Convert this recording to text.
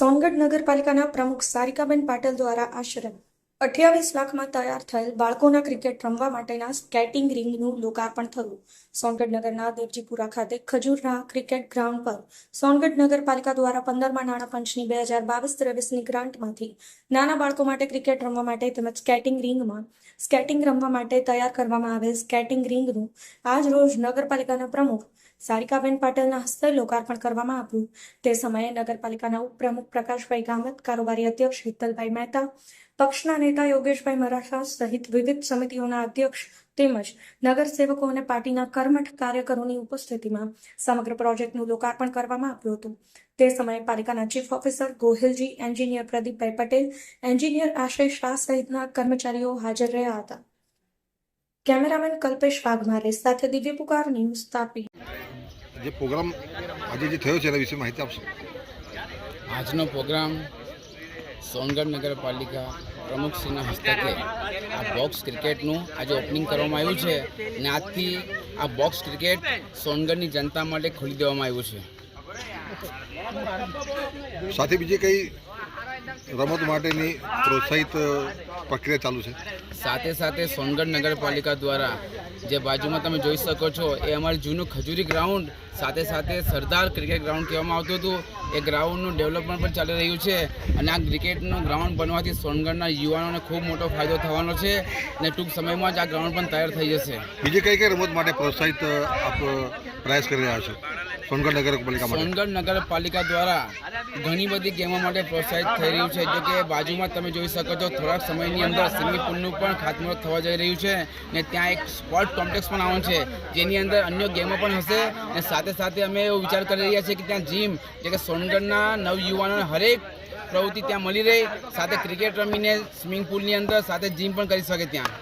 સોનગઢ નગરપાલિકાના પ્રમુખ સારિકાબેન પાટલ દ્વારા આશરે અઠ્યાવીસ લાખમાં તૈયાર થયેલ બાળકોના ક્રિકેટ રમવા માટેના સ્કેટિંગ રિંગનું લોકાર્પણ થયું. સોનગઢ નગરના દેવજીપુરા ખાતે ખજૂરના ક્રિકેટ ગ્રાઉન્ડ પર સોનગઢ નગરપાલિકા દ્વારા પંદરમાં નાણાં પંચની બે હજાર બાવીસ ત્રેવીસની ગ્રાન્ટમાંથી નાના બાળકો માટે ક્રિકેટ રમવા માટે તેમજ સ્કેટિંગ રિંગમાં સ્કેટિંગ રમવા માટે તૈયાર કરવામાં આવેલ સ્કેટિંગ રિંગનું આજ રોજ નગરપાલિકાના પ્રમુખ સારિકાબેન પાટીલના હસ્તે લોકાર્પણ કરવામાં આવ્યું. તે સમયે નગરપાલિકાના ઉપપ્રમુખ પ્રકાશભાઈ ગામત, કારોબારી અધ્યક્ષ હિતલભાઈ મહેતા પક્ષના નેતા યોગેશભાઈ મરાઠા સહિત વિવિધ સમિતિઓના અધ્યક્ષ તેમજ નગરસેવકો અને પાર્ટીના કર્મઠ કાર્યકરોની ઉપસ્થિતિમાં સમગ્ર પ્રોજેક્ટનું લોકાર્પણ કરવામાં આવ્યું હતું. તે સમયે પાલિકાના chief officer Gohilji engineer Pradeepbhai Patel engineer Ashay Shah સહિતના કર્મચારીઓ હાજર રહ્યા હતા. કેમેરામેન કલ્પેશ વાઘમારે સાથે દિવ્ય પુકાર ન્યૂઝ તાપી. જે પ્રોગ્રામ આજે જે થયો છે એના વિશે માહિતી આપશો? આજનો પ્રોગ્રામ સોનગઢ નગરપાલિકા પ્રમુખશ્રીના હસ્તકે આ બોક્સ ક્રિકેટનું આજે ઓપનિંગ કરવામાં આવ્યું છે અને આજથી આ બોક્સ ક્રિકેટ સોનગઢની જનતા માટે ખોલી દેવામાં આવ્યું છે. સાથે બીજી કઈ રમત માટેની પ્રોત્સાહિત પ્રક્રિયા ચાલુ છે? સાથે સાથે સોનગઢ નગરપાલિકા દ્વારા જે બાજુમાં તમે જોઈ શકો છો એ અમારું જૂનું ખજૂરી ગ્રાઉન્ડ સાથે સાથે સરદાર ક્રિકેટ ગ્રાઉન્ડ કહેવામાં આવતું હતું. એ ગ્રાઉન્ડનું ડેવલપમેન્ટ પણ ચાલી રહ્યું છે અને આ ક્રિકેટનું ગ્રાઉન્ડ બનવાથી સોનગઢના યુવાનોને ખૂબ મોટો ફાયદો થવાનો છે અને ટૂંક સમયમાં જ આ ગ્રાઉન્ડ પણ તૈયાર થઈ જશે. બીજી કઈ કઈ રમત માટે પ્રોત્સાહિત આપ પ્રયાસ કરી રહ્યા છો? સોનગઢ નગરપાલિકા સોનગઢ નગરપાલિકા દ્વારા ઘણી બધી ગેમો માટે પ્રોત્સાહિત થઈ રહ્યું છે. જો કે બાજુમાં તમે જોઈ શકો છો, થોડાક સમયની અંદર સ્વિમિંગ પુલનું પણ ખાતમુહૂર્ત થવા જઈ રહ્યું છે ને ત્યાં એક સ્પોર્ટ કોમ્પ્લેક્સ પણ આવવાનું છે, જેની અંદર અન્ય ગેમો પણ હશે અને સાથે સાથે અમે એવો વિચાર કરી રહ્યા છીએ કે ત્યાં જીમ જે કે સોનગઢના નવયુવાનોને હરેક પ્રવૃત્તિ ત્યાં મળી રહે, સાથે ક્રિકેટ રમીને સ્વિમિંગ પુલની અંદર સાથે જીમ પણ કરી શકે ત્યાં.